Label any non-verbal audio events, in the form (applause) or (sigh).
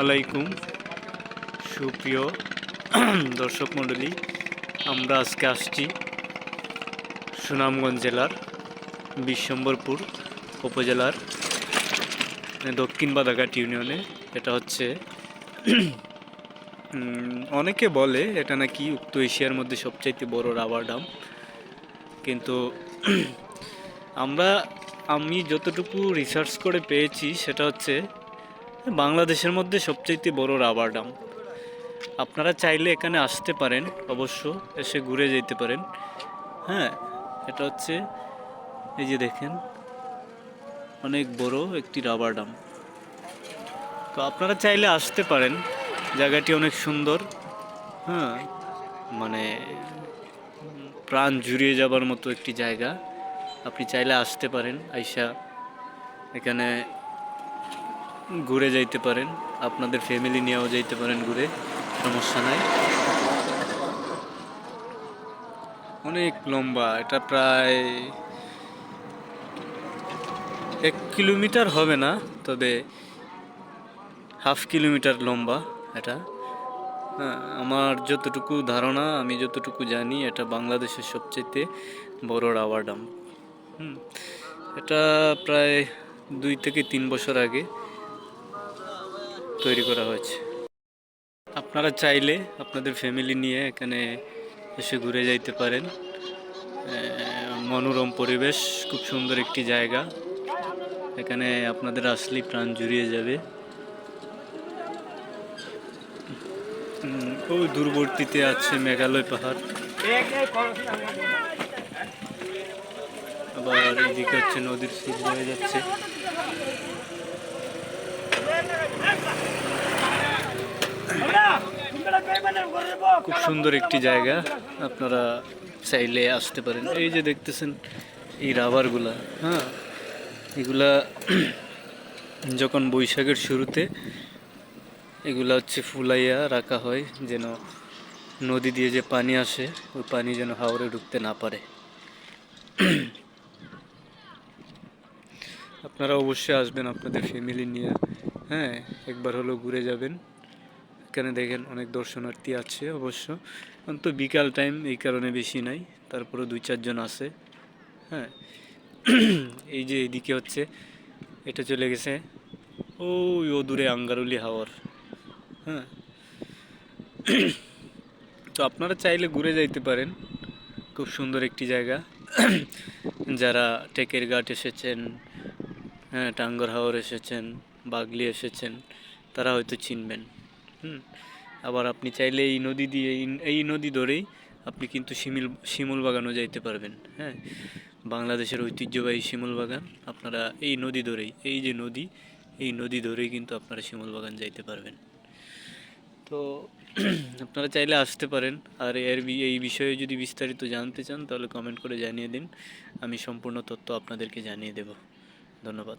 আলাইকুম সুপ্রিয় (clears throat) দর্শক মণ্ডলী, আমরা আজকে আসছি সুনামগঞ্জ জেলার বিশ্বম্বরপুর উপজেলার দক্ষিণ বাদাঘাট ইউনিয়নে। এটা হচ্ছে (clears throat) অনেকে বলে এটা নাকি উত্তর এশিয়ার মধ্যে সবচাইতে বড় রাবার ডাম। কিন্তু (clears throat) আমরা, আমি যতটুকু রিসার্চ করে পেয়েছি, সেটা হচ্ছে বাংলাদেশের মধ্যে সবচাইতে বড় রাবার ডাম। আপনারা চাইলে এখানে আসতে পারেন, অবশ্য এসে ঘুরে যেতে পারেন। হ্যাঁ এটা হচ্ছে, এই যে দেখেন, অনেক বড় একটি রাবার ডাম। তো আপনারা চাইলে আসতে পারেন, জায়গাটি অনেক সুন্দর। হ্যাঁ মানে প্রাণ জুড়িয়ে যাবার মতো একটি জায়গা। আপনি চাইলে আসতে পারেন, আইসা এখানে ঘুরে যাইতে পারেন আপনাদের ফ্যামিলি নিয়েও যাইতে পারেন ঘুরে সমস্যা নাই। অনেক লম্বা এটা প্রায় এক কিলোমিটার হবে না তবে হাফ কিলোমিটার লম্বা এটা। হ্যাঁ, আমার যতটুকু ধারণা আমি যতটুকু জানি এটা বাংলাদেশের সবচেয়ে বড় রাবার ডাম এটা প্রায় দুই থেকে তিন বছর আগে তৈরি করা হয়েছে। আপনারা চাইলে আপনাদের ফ্যামিলি নিয়ে এখানে এসে ঘুরে যাইতে পারেন। মনোরম পরিবেশ, খুব সুন্দর একটি জায়গা। এখানে আপনাদের আসলেই প্রাণ জুড়িয়ে যাবে। ওই দূরবর্তীতে আছে মেঘালয় পাহাড়। আবার এইদিকে হচ্ছে নদীর সুর হয়ে যাচ্ছে। খুব সুন্দর একটি জায়গা। আপনারা চাইলে আসতে পারেন। এই যে দেখতেছেন, এই রাবারগুলা হ্যাঁ? এগুলা (clears throat) যখন বৈশাখের শুরুতে এগুলা হচ্ছে ফুলাইয়া রাখা হয়, যেন নদী দিয়ে যে পানি আসে, ওই পানি যেন হাওড়ে ঢুকতে না পারে। (clears throat) আপনারা অবশ্যই আসবেন আপনাদের ফ্যামিলি নিয়ে হ্যাঁ? একবার হলো ঘুরে যাবেন। এখানে দেখেন অনেক দর্শনার্থী আছে অবশ্য। তো বিকাল টাইম এই কারণে বেশি নাই। তারপরে দুই চারজন আছে। হ্যাঁ। (clears throat) এই যে এইদিকে হচ্ছে, এটা চলে গেছে। ওই ও দূরে আঙ্গারুলি হাওয়ার হ্যাঁ। (clears throat) তো আপনারা চাইলে ঘুরে যাইতে পারেন। খুব সুন্দর একটি জায়গা। (clears throat) যারা টেকের ঘাট এসেছেন হ্যাঁ টাঙ্গর হাওর এসেছেন, বাগলি এসেছেন, তারা হয়তো চিনবেন। হুম। আবার আপনি চাইলে এই নদী দিয়ে, এই- নদী ধরেই আপনি কিন্তু শিমিল শিমুল বাগানও যাইতে পারবেন হ্যাঁ? বাংলাদেশের ঐতিহ্যবাহী শিমুল বাগান আপনারা এই নদী ধরেই, এই যে নদী, এই নদী ধরেই কিন্তু আপনারা শিমুল বাগান যাইতে পারবেন। তো (clears throat) আপনারা চাইলে আসতে পারেন, আর এর এই বিষয়ে যদি বিস্তারিত জানতে চান, তাহলে কমেন্ট করে জানিয়ে দিন, আমি সম্পূর্ণ তথ্য আপনাদেরকে জানিয়ে দেব। ধন্যবাদ।